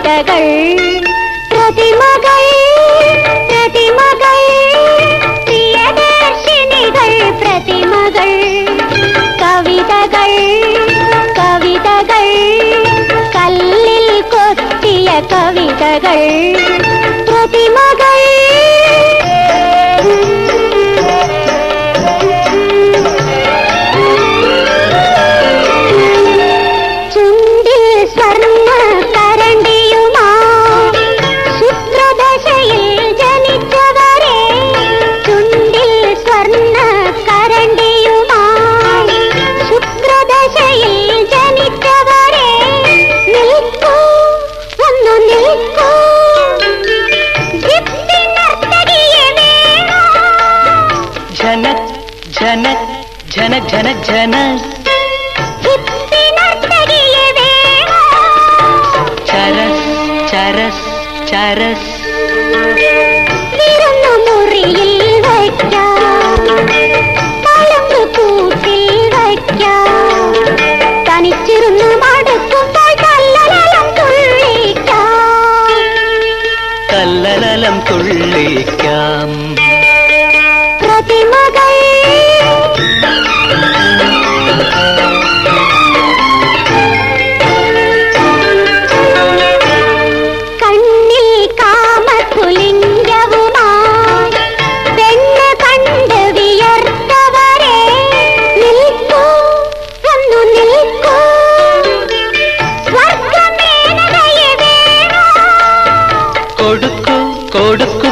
കോട്ടകൾ പ്രതിമകൾ പ്രതിമകൾ പ്രിയദർശിനികൾ പ്രതിമകൾ കവിതകൾ കവിതകൾ കല്ലിൽ കൊത്തിയ കവിതകൾ പ്രതിമകൾ ജന ജന ജന. ചരസ് ചരസ് ചരസ്. മുറിയിൽ കൂട്ടിൽ തനിച്ചിരുന്നു കല്ലലം തുള്ളിക്കാം. പ്രതിമകൾ